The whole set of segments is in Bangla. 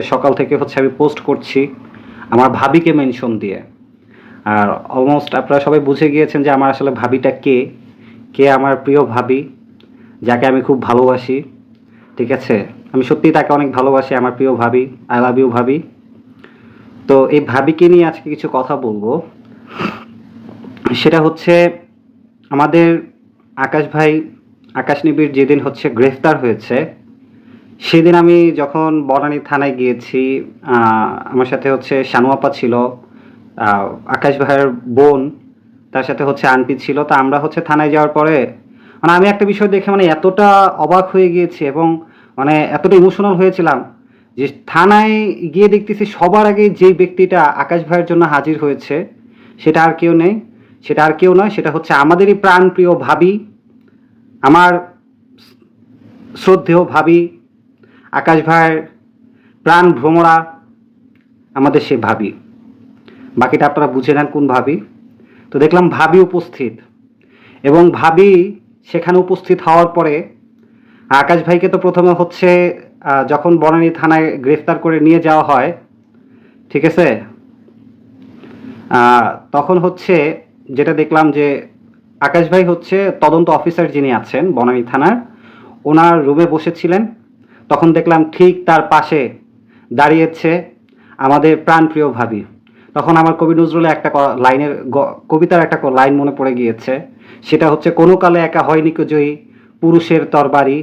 সকাল থেকে হচ্ছে আমি পোস্ট করছি আমার ভাবিকে মেনশন দিয়ে। আর অলমোস্ট আপনারা সবাই বুঝে গিয়েছেন যে আমার আসলে ভাবিটা কে? কে আমার প্রিয় ভাবি? যাকে আমি খুব ভালোবাসি? ঠিক আছে? আমি সত্যিই তাকে অনেক ভালোবাসি, আমার প্রিয় ভাবি। আই লাভ ইউ ভাবি। তো এই ভাবিকে নিয়ে আজকে কিছু কথা বলব। সেটা হচ্ছে আমাদের আকাশ ভাই, আকাশ নিবিড় যেদিন হচ্ছে গ্রেফতার হয়েছে সেদিন আমি যখন বনানী থানায় গিয়েছি আমার সাথে হচ্ছে শানুয়াপা ছিল আকাশ ভাইয়ের বোন, তার সাথে হচ্ছে আন্টি ছিল, তা আমরা হচ্ছে থানায় যাওয়ার পরে মানে আমি একটা বিষয় দেখে মানে এতটা অবাক হয়ে গিয়েছি এবং মানে এতটা ইমোশনাল হয়েছিলাম যে থানায় গিয়ে দেখতেছি সবার আগে যে ব্যক্তিটা আকাশ ভাইয়ের জন্য হাজির হয়েছে, সেটা আর কেউ নেই। সেটা আর কেউ নয়, সেটা হচ্ছে আমাদেরই প্রাণপ্রিয় ভাবি, আমার শ্রদ্ধেয় ভাবি আকাশ ভাইয়ের প্রাণ ভ্রমরা আমাদের সে ভাবি। বাকিটা আপনারা বুঝে নেন কোন ভাবি। তো দেখলাম ভাবি উপস্থিত এবং ভাবি সেখানে উপস্থিত হওয়ার পরে আকাশ ভাইকে তো প্রথমে হচ্ছে যখন বনানী থানায় গ্রেফতার করে নিয়ে যাওয়া হয়, ঠিক আছে? তখন হচ্ছে যেটা দেখলাম যে আকাশ ভাই হচ্ছে তদন্ত অফিসার যিনি আছেন বনানী থানার, ওনার রুমে বসেছিলেন। তখন দেখলাম ঠিক তার পাশে দাঁড়িয়েছে আমাদের প্রাণপ্রিয় ভাবি। তখন আমার কবি নজরুলের একটা লাইনের কবিতার একটা লাইন মনে পড়ে গিয়েছে। সেটা হচ্ছে, কোনো কালে একা হয়নি জয়ী পুরুষের তরবারি।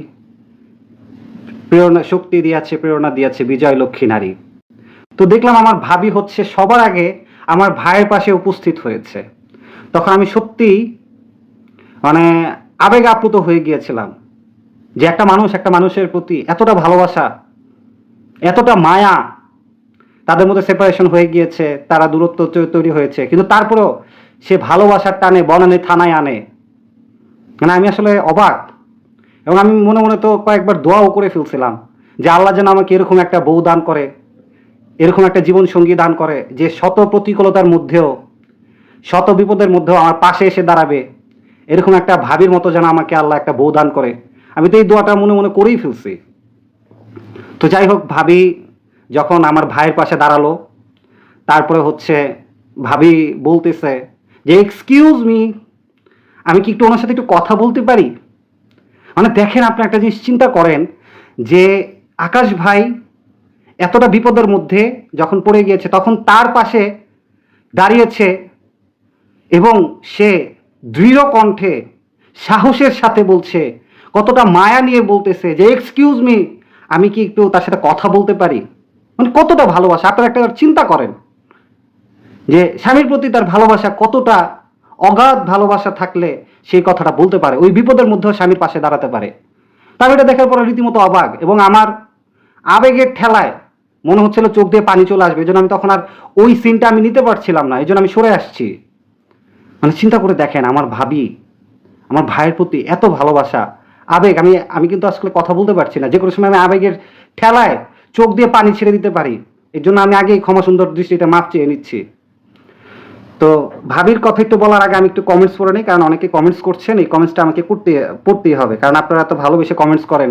প্রেরণা, শক্তি দিয়াছে, প্রেরণা দিয়াছে বিজয় লক্ষ্মী নারী। তো দেখলাম আমার ভাবি হচ্ছে সবার আগে আমার ভাইয়ের পাশে উপস্থিত হয়েছে। তখন আমি সত্যি মানে আবেগ আপ্লুত হয়ে গিয়েছিলাম। যে একটা মানুষ একটা মানুষের প্রতি এতটা ভালোবাসা, এতটা মায়া, তাদের মধ্যে সেপারেশন হয়ে গিয়েছে, তারা দূরত্ব তৈরি হয়েছে, কিন্তু তারপরেও সে ভালোবাসার টানে, বনানে থানায় আনে। মানে আমি আসলে অবাক। এবং আমি মনে মনে তো কয়েকবার দোয়াও করে ফেলছিলাম যে আল্লাহ যেন আমাকে এরকম একটা বউ দান করে, এরকম একটা জীবন সঙ্গী দান করে, যে শত প্রতিকূলতার মধ্যেও, শত বিপদের মধ্যেও আমার পাশে এসে দাঁড়াবে, এরকম একটা ভাবির মতো যেন আমাকে আল্লাহ একটা বউ দান করে। আমি তো এই দোয়াটা মনে মনে করেই ফেলছি। তো যাই হোক ভাবি যখন আমার ভাইয়ের পাশে দাঁড়াল, তারপরে হচ্ছে ভাবি বলতেছে যে এক্সকিউজ মি আমি কি একটু ওনার সাথে একটু কথা বলতে পারি? মানে দেখেন আপনি একটা জিনিস চিন্তা করেন যে, আকাশ ভাই এতটা বিপদের মধ্যে যখন পড়ে গিয়েছে, তখন তার পাশে দাঁড়িয়েছে এবং সে দৃঢ় কণ্ঠে সাহসের সাথে বলছে কতটা মায়া নিয়ে বলতেছে যে এক্সকিউজ মি আমি কি একটু তার সাথে কথা বলতে পারি? মানে কতটা ভালোবাসা। আপনারা একটা চিন্তা করেন যে, স্বামীর প্রতি তার ভালোবাসা কতটা অগাধ ভালোবাসা থাকলে সেই কথাটা বলতে পারে, ওই বিপদের মধ্যেও স্বামীর পাশে দাঁড়াতে পারে। তার এটা দেখার পরে রীতিমতো অবাক এবং আমার আবেগের ঠেলায় মনে হচ্ছিল চোখ দিয়ে পানি চলে আসবে এই জন্য আমি তখন আর ওই সিনটা আমি নিতে পারছিলাম না এই জন্য আমি সরে আসছি। মানে চিন্তা করে দেখেন, আমার ভাবি, আমার ভাইয়ের প্রতি এত ভালোবাসা আবেগ, আমি আমি কিন্তু আসলে কথা বলতে পারছি না। যে কোনো সময় আমি আবেগের ঠেলায় চোখ দিয়ে পানি ছেড়ে দিতে পারি। এর জন্য আমি আগেই ক্ষমা সুন্দর দৃষ্টিতে মাপ চেয়ে নিচ্ছি। তো ভাবির কথা একটু বলার আগে আমি একটু কমেন্টস পড়ে নিই, কারণ অনেকে কমেন্টস করছেন, এই কমেন্টসটা আমাকে করতে, পড়তেই হবে, কারণ আপনারা এত ভালোবেসে কমেন্টস করেন।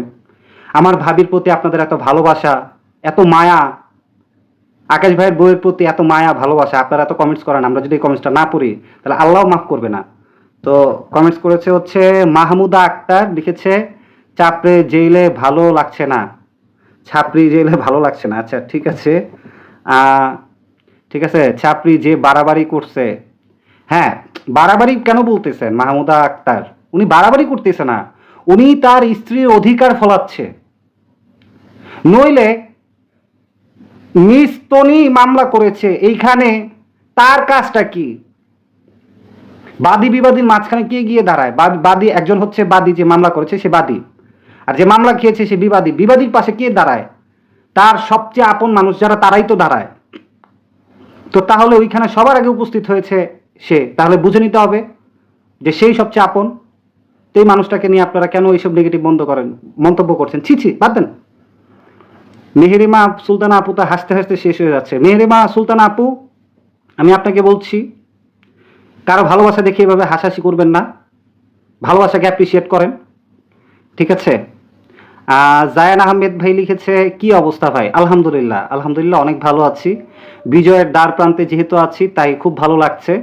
আমার ভাবির প্রতি আপনাদের এত ভালোবাসা, এত মায়া, আকাশ ভাইয়ের বইয়ের প্রতি এত মায়া, ভালোবাসা, আপনারা এত কমেন্টস করেন, আমরা যদি এই কমেন্টসটা না পড়ি, তাহলে আল্লাহ মাফ করবে না। তো কমেন্টস করেছে হচ্ছে, মাহমুদা আক্তার লিখেছে, চাপড়ে জেলে ভালো লাগছে না। ছাপড়ি জেলে ভালো লাগছে না? আচ্ছা ঠিক আছে। ঠিক আছে ছাপড়ি যে বাড়াবাড়ি করছে। হ্যাঁ বাড়াবাড়ি কেন বলতেছেন মাহমুদা আক্তার? উনি বাড়াবাড়ি করতেছে না। উনি তার স্ত্রীর অধিকার ফলাচ্ছে। নইলে মিস তনি মামলা করেছে। এইখানে তার কাজটা কি? বাদী বিবাদীর মাঝখানে কে গিয়ে দাঁড়ায়? বাদ- একজন হচ্ছে বাদী যে মামলা করেছে, সে বাদী। আর যে মামলা খেয়েছে, সে বিবাদী। বিবাদীর পাশে কে দাঁড়ায়? তার সবচেয়ে আপন মানুষ যারা, তারাই তো দাঁড়ায়। তো তাহলে ওইখানে সবার আগে উপস্থিত হয়েছে সে। তাহলে বুঝে নিতে হবে যে সেই সবচেয়ে আপন। তো এই মানুষটাকে নিয়ে আপনারা কেন এইসব নেগেটিভ বন্ধ করেন, মন্তব্য করছেন? ছি ছি, বাদ দেন। মেহেরিমা সুলতানা আপু তা হাসতে হাসতে শেষ হয়ে যাচ্ছে। মেহেরিমা সুলতানা আপু, আমি আপনাকে বলছি কারও ভালোবাসা দেখে এভাবে হাসাহাসি করবেন না। ভালোবাসাকে অ্যাপ্রিসিয়েট করেন? ঠিক আছে? জায়ান আহমেদ ভাই লিখেছে, কি অবস্থা ভাই? আলহামদুলিল্লাহ আলহামদুলিল্লাহ অনেক ভালো আছি। বিজয়ের দ্বার প্রান্তে যেহেতু আছি, তাই খুব ভালো লাগছে।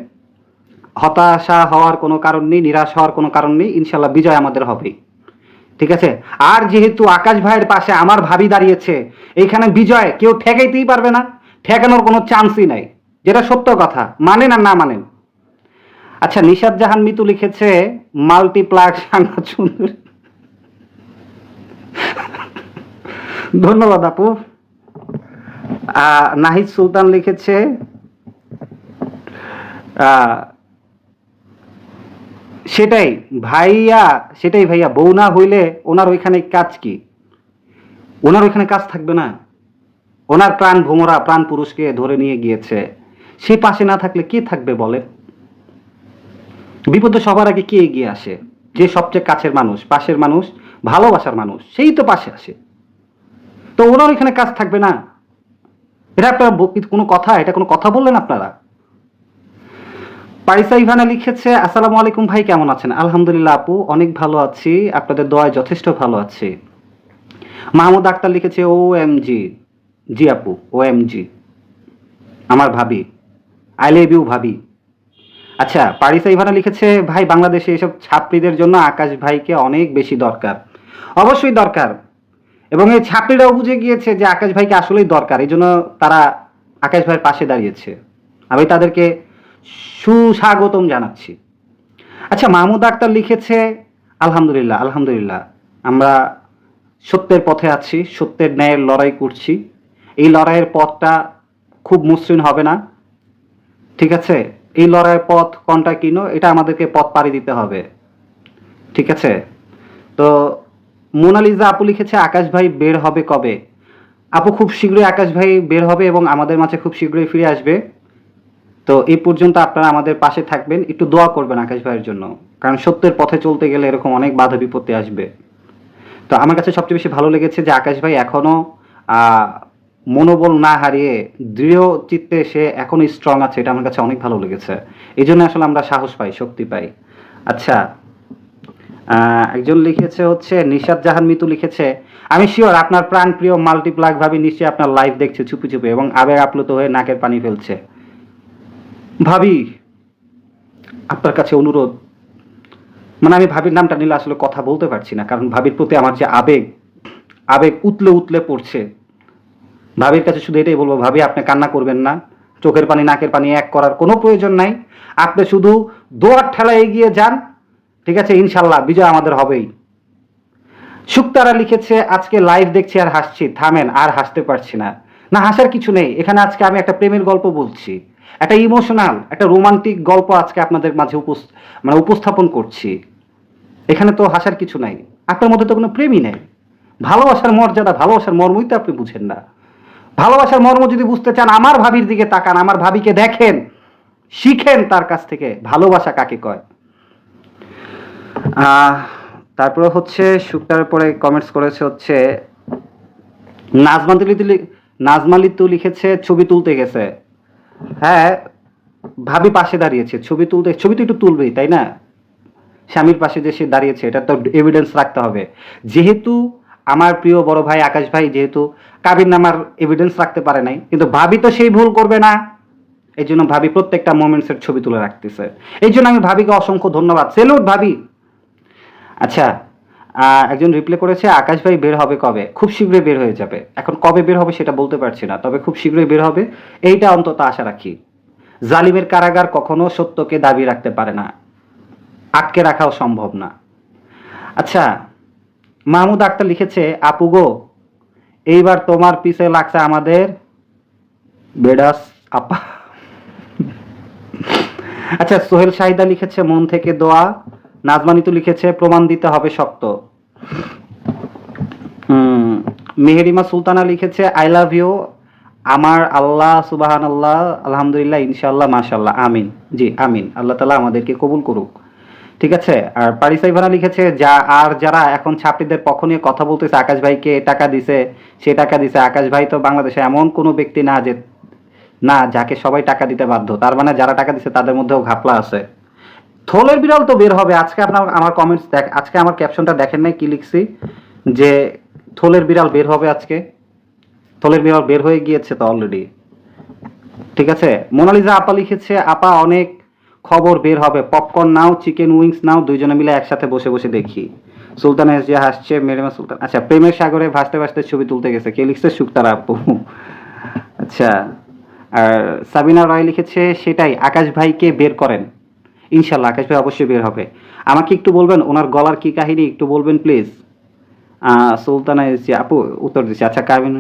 হতাশা হওয়ার কোনো কারণ নেই, নিরাশ হওয়ার কোনো কারণ নেই। ইনশাল্লাহ বিজয় আমাদের হবেই ঠিক আছে? আর যেহেতু আকাশ ভাইয়ের পাশে আমার ভাবি দাঁড়িয়েছে, এইখানে বিজয় কেউ ঠেকাইতেই পারবে না। ঠেকানোর কোনো চান্সই নাই। যেটা সত্য কথা, মানেন আর না মানেন। আচ্ছা নিশাদ জাহান মিতু লিখেছে মাল্টিপ্লাক সুন্দর। ধন্যবাদ আপু। নাহিদ সুলতান লিখেছে সেটাই, ভাইয়া সেটাই ভাইয়া, বউ না হইলে ওনার ওইখানে কাজ কি? ওনার ওইখানে কাজ থাকবে না। ওনার প্রাণ ভোমরা, প্রাণ পুরুষকে ধরে নিয়ে গিয়েছে। সে পাশে না থাকলে কি থাকবে বলে বিপদে সবার আগে কে এগিয়ে আসে? যে সবচেয়ে কাছের মানুষ, পাশের মানুষ, ভালোবাসার মানুষ, সেই তো পাশে আসে। তো ওনার ওইখানে কাজ থাকবে না। এটা আপনার কোনো কথা? এটা কোনো কথা বললেন আপনারা? পারিসা ইভানা লিখেছে, আসসালামু আলাইকুম ভাই, কেমন আছেন? আলহামদুলিল্লাহ আপু, অনেক ভালো আছি। আপনাদের দোয়ায় যথেষ্ট ভালো আছি। মাহমুদ আক্তার লিখেছে ও এম জি জি আপু ও এম জি আমার ভাবি। আই লেভ ইউ ভাবি। আচ্ছা পারিসা ইভানা লিখেছে, ভাই, বাংলাদেশে এসব ছাত্রীদের জন্য আকাশ ভাইকে অনেক বেশি দরকার। অবশ্যই দরকার। এবং এই ছাত্রীরাও বুঝে গিয়েছে যে আকাশ ভাইকে আসলেই দরকার, এই জন্য তারা আকাশ ভাইয়ের পাশে দাঁড়িয়েছে। আমি তাদেরকে সুস্বাগতম জানাচ্ছি। আচ্ছা মাহমুদ আক্তার লিখেছে, আলহামদুলিল্লাহ আলহামদুলিল্লাহ, আমরা সত্যের পথে আছি, সত্যের ন্যায়ের লড়াই করছি। এই লড়াইয়ের পথটা খুব মসৃণ হবে না। ঠিক আছে? এই লড়াইয়ের পথ কোনটা কিনো এটা আমাদেরকে পথ পাড়ি দিতে হবে। ঠিক আছে? তো মোনালিজা আপু লিখেছে আকাশ ভাই বের হবে কবে? আপু খুব শীঘ্রই আকাশ ভাই বের হবে এবং আমাদের মাঝে খুব শীঘ্রই ফিরে আসবে। তো এই পর্যন্ত আপনারা আমাদের পাশে থাকবেন। একটু দোয়া করবেন আকাশ ভাইয়ের জন্য কারণ সত্যের পথে চলতে গেলে এরকম অনেক বাধা বিপত্তি আসবে। তো আমার কাছে সবচেয়ে বেশি ভালো লেগেছে যে আকাশ ভাই এখনও আহ, মনোবল না হারিয়ে দৃঢ় চিত্তে সে এখনও স্ট্রং আছে, এটা আমার কাছে অনেক ভালো লেগেছে। এই জন্য আসলে আমরা সাহস পাই, শক্তি পাই। আচ্ছা একজন লিখেছে হচ্ছে নিশাদ জাহান মিতু লিখেছে, আমি শিওর আপনার প্রাণ প্রিয় মাল্টিপ্লাক ভাবি নিশ্চয়ই আপনার লাইভ দেখছে চুপি চুপি এবং আবেগ আপ্লুত হয়ে নাকের পানি ফেলছে। ভাবি, আপনার কাছে অনুরোধ। মানে আমি ভাবির নামটা নিলে আসলে কথা বলতে পারছি না, কারণ ভাবির প্রতি আমার যে আবেগ আবেগ উতলে উতলে পড়ছে ভাবির কাছে শুধু এটাই বলব, ভাবি, আপনি কান্না করবেন না। চোখের পানি, নাকের পানি এক করার কোনো প্রয়োজন নাই। আপনি শুধু দোয়ার ঠেলা এগিয়ে যান। ঠিক আছে, ইনশাল্লাহ, বিজয় আমাদের হবেই। শুক্তারা লিখেছে, আজকে লাইভ দেখছি আর হাসছি। থামেন, আর হাসতে পারছি না। না, হাসার কিছু নেই। এখানে আজকে আমি একটা প্রেমের গল্প বলছি। একটা ইমোশনাল একটা রোমান্টিক গল্প আজকে আপনাদের মাঝে মানে উপস্থাপন করছি। এখানে তো হাসার কিছু নাই। আপনার মধ্যে তো কোনো প্রেমই নেই। ভালোবাসার মর্যাদা, ভালোবাসার মর্মই তো আপনি বুঝেন না। ভালোবাসার মর্ম যদি বুঝতে চান, আমার ভাবির দিকে তাকান, আমার ভাবিকে দেখেন, শিখেন তার কাছ থেকে ভালোবাসা কাকে কয়। তারপরে হচ্ছে শুক্তার পরে কমেন্টস করেছে হচ্ছে নাজমাতুলি নাজমালি তো লিখেছে, ছবি তুলতে গেছে। হ্যাঁ ভাবি পাশে দাঁড়িয়েছে, ছবি তুলতে, ছবি তো একটু তুলবেই, তাই না? স্বামীর পাশে যে সে দাঁড়িয়েছে, এটা তো এভিডেন্স রাখতে হবে। যেহেতু আমার প্রিয় বড় ভাই আকাশ ভাই যেহেতু কাবির নামার এভিডেন্স রাখতে পারে নাই, কিন্তু ভাবি তো সেই ভুল করবে না। এই জন্য ভাবি প্রত্যেকটা মোমেন্টসের ছবি তুলে রাখতেছে। এই জন্য আমি ভাবিকে অসংখ্য ধন্যবাদ। সেলুট ভাবি। আচ্ছা একজন রিপ্লাই করেছে, আকাশ ভাই বের হবে কবে? খুব শীঘ্রই বের হয়ে যাবে। এখন কবে বের হবে সেটা বলতে পারছি না, তবে খুব শীঘ্রই বের হবে। এইটা অন্তত আশা রাখি। জালিমের কারাগার কখনো সত্যকে দাবি রাখতে পারে না। আটকে রাখাও সম্ভব না। আচ্ছা মাহমুদ আক্তার লিখেছে, আপু গো, এইবার তোমার পিছে লাগছে আমাদের বেডাস আপা। আচ্ছা সোহেল শাহিদা লিখেছে, মন থেকে দোয়া। নাজমানিতু লিখেছে, প্রমাণ দিতে হবে শক্ত। মেহেরিমা সুলতানা লিখেছে, আই লাভ ইউ। আমার আল্লাহ সুবাহান আল্লাহ আলহামদুলিল্লাহ, ইনশাআল্লাহ মাশাল্লাহ আমিন। জি, আমিন। আল্লাহ তালা আমাদেরকে কবুল করুক। ঠিক আছে? আর পারিসাই ভানা লিখেছে, যা, আর যারা এখন ছাত্রীদের পক্ষ নিয়ে কথা বলতেছে, আকাশ ভাইকে টাকা দিছে, সে টাকা দিছে। আকাশ ভাই তো বাংলাদেশে এমন কোনো ব্যক্তি না যে, না, যাকে সবাই টাকা দিতে বাধ্য। তার মানে যারা টাকা দিছে, তাদের মধ্যেও ঘাপলা আছে। থলের বিড়াল তো বের হবে। আজকে আপনার, আমার কমেন্টস দেখ, আজকে আমার ক্যাপশনটা দেখেন নাই কি লিখছি, যে থলের বিড়াল বের হবে আজকে। থলের বিড়াল বের হয়ে গিয়েছে তো অলরেডি ঠিক আছে? মোনালিজা আপা লিখেছে, আপা, অনেক খবর বের হবে। পপকর্ন নাও চিকেন উইংস নাও, দুইজনে মিলে একসাথে বসে বসে দেখি। সুলতান এসজিয়া হাসছে, মেরিমা সুলতান আচ্ছা প্রেমের সাগরে ভাসতে ভাসতে ছবি তুলতে গেছে। কে লিখছে? সুক্তার আপু আচ্ছা আর সাবিনা রয় লিখেছে সেটাই, আকাশ ভাইকে বের করেন। ইনশাল্লাহ, আকাশ ভাই অবশ্যই বের হবে। আমাকে একটু বলবেন, ওনার গলার কি কাহিনী? একটু বলবেন প্লিজ সুলতানা এসজি আপু, উত্তর দিচ্ছে। আচ্ছা কাবিন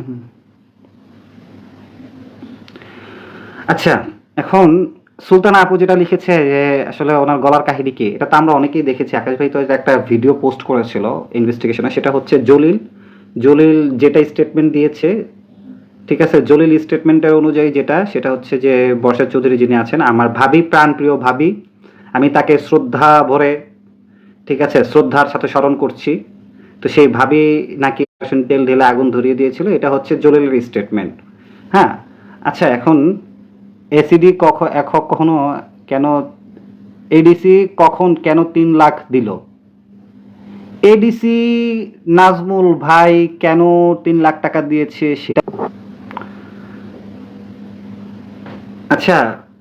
আচ্ছা এখন সুলতানা আপু যেটা লিখেছে যে আসলে ওনার গলার কাহিনী কি, এটা তো আমরা অনেকেই দেখেছি। আকাশ ভাই তো একটা ভিডিও পোস্ট করেছিল ইনভেস্টিগেশনে সেটা হচ্ছে জলিল। জলিল যেটা স্টেটমেন্ট দিয়েছে, ঠিক আছে? জলিল স্টেটমেন্টের অনুযায়ী যেটা, সেটা হচ্ছে যে বর্ষা চৌধুরী যিনি আছেন, আমার ভাবি, প্রাণপ্রিয় ভাবি, আমি তাকে শ্রদ্ধা ভরে, ঠিক আছে, শ্রদ্ধার সাথে স্মরণ করছি। তো সেই ভাবি নাকি তেল ঢেলে আগুন ধরিয়ে দিয়েছিল, এটা হচ্ছে জলিলের স্টেটমেন্ট হ্যাঁ? আচ্ছা এখন এসিডি কখন কখনো কেন এডিসি কখন কেন তিন লাখ দিল? এডিসি নাজমুল ভাই কেন তিন লাখ টাকা দিয়েছে সেটা? আচ্ছা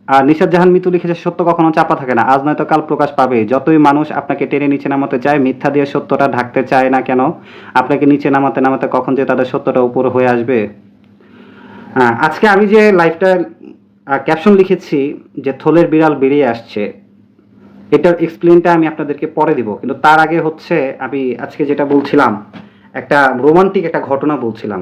আর নিশাদ জাহান মিতু লিখেছে সত্য কখনো চাপা থাকে না আজ নয়তো কাল প্রকাশ পাবে। যতই মানুষ আপনাকে টেনে নিচে নামাতে চায় মিথ্যা দিয়ে সত্যটা ঢাকতে চায় না কেন? আপনাকে নিচে নামাতে নামাতে কখন যে তাদের সত্যটা উপর হয়ে আসবে? আহ, আজকে আমি যে লাইফটা ক্যাপশন লিখেছি যে, থলের বিড়াল বেরিয়ে আসছে। এটার এক্সপ্লেনটা আমি আপনাদেরকে পরে দিব, কিন্তু তার আগে হচ্ছে আমি আজকে যেটা বলছিলাম, একটা রোমান্টিক একটা ঘটনা বলছিলাম।